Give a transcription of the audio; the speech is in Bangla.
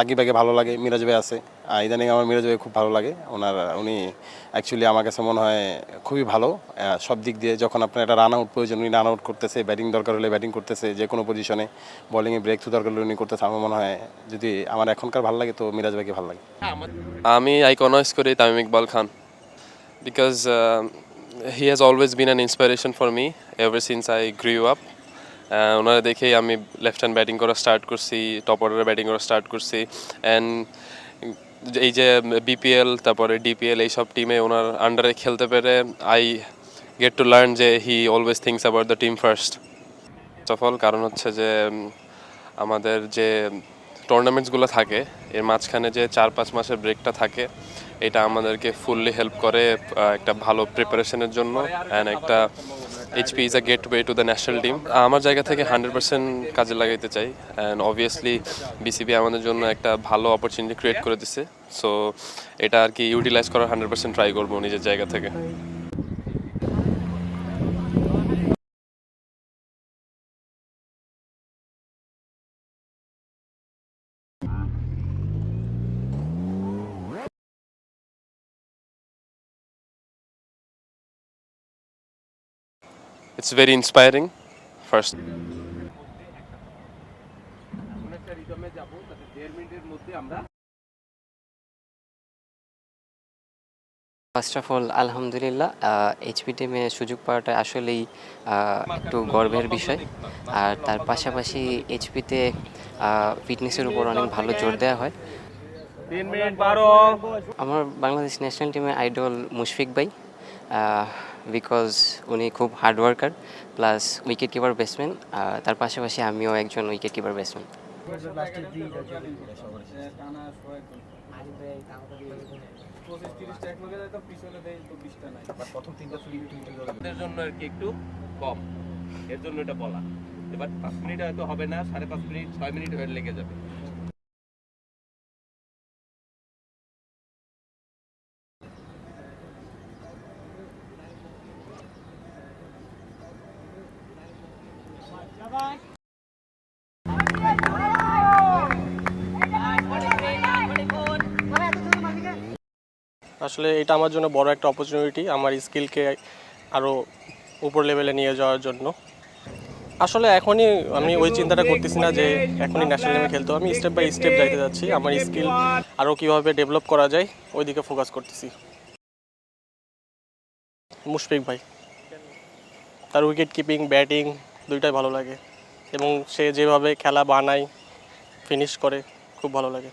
সাকিব ভাইকে ভালো লাগে, মিরাজ ভাই আছে। ইদানিং আমার মিরাজ ভাই খুব ভালো লাগে। ওনার, উনি অ্যাকচুয়ালি আমার কাছে মনে হয় খুবই ভালো। সব দিক দিয়ে যখন আপনার একটা রান আউট প্রয়োজন, উনি রান আউট করতেছে ব্যাটিং দরকার হলে ব্যাটিং করতেছে যে কোনো পজিশনে বলিংয়ে ব্রেক থ্রু দরকার হলে উনি করতেছে। আমার মনে হয় যদি আমার এখনকার ভালো লাগে, তো মিরাজ ভাইকে ভালো লাগে। আমি আইকনাইজ করি Tamim Iqbal Khan. Because he has always been an inspiration for me ever since I grew up ওনারা দেখেই আমি লেফট হ্যান্ড ব্যাটিং করা স্টার্ট করছি টপ অর্ডারে ব্যাটিং করা স্টার্ট করছি। অ্যান্ড এই যে বিপিএল তারপরে ডিপিএল এইসব টিমে ওনার আন্ডারে খেলতে পেরে আই গেট টু লার্ন যে he always thinks about the team first সফল কারণ হচ্ছে যে আমাদের যে টুর্নামেন্টসগুলো থাকে, এর মাঝখানে যে চার পাঁচ মাসের ব্রেকটা থাকে, এটা আমাদেরকে ফুললি হেল্প করে একটা ভালো প্রিপারেশনের জন্য অ্যান্ড একটা HP is a gateway to the national team আমার জায়গা থেকে হান্ড্রেড পার্সেন্ট কাজে লাগাইতে চাই অ্যান্ড অবভিয়াসলি বিসিবি আমাদের জন্য একটা ভালো অপরচুনিটি ক্রিয়েট করে দিছে। সো এটা আর কি ইউটিলাইজ করার হান্ড্রেড পার্সেন্ট ট্রাই করব নিজের জায়গা থেকে। It's very inspiring. First, first of all আলহামদুলিল্লাহ এইচপি টিমে সুযোগ পাওয়াটা আসলেই আহ, একটু গর্বের বিষয়। আর তার পাশাপাশি এইচপিতে ফিটনেসের উপর অনেক ভালো জোর দেওয়া হয়। আমার বাংলাদেশ ন্যাশনাল টিমে আইডল মুশফিক ভাই বিকজ উনি খুব hard worker plus wicket keeper batsman তার পাশাপাশি আমিও একজন উইকেট কিপার ব্যাটসম্যান এর জন্য আর কি একটু কম। এর জন্য এটা বলা। এবার পাঁচ মিনিট হয়তো হবে না, সাড়ে পাঁচ মিনিট, ছয় মিনিট হয়ে লেগে যাবে। আসলে এটা আমার জন্য বড় একটা অপরচুনিটি আমার স্কিলকে আরও উপর লেভেলে নিয়ে যাওয়ার জন্য। আসলে এখনই আমি ওই চিন্তাটা করতেছি না যে এখনই ন্যাশনাল টিমে খেলতে আমি স্টেপ বাই স্টেপ যাইতে যাচ্ছি, আমার স্কিল আরও কীভাবে ডেভেলপ করা যায় ওই দিকে ফোকাস করতেছি। মুশফিক ভাই, তার উইকেট কিপিং ব্যাটিং দুইটাই ভালো লাগে। এবং সে যেভাবে খেলা বানায় ফিনিশ করে খুব ভালো লাগে।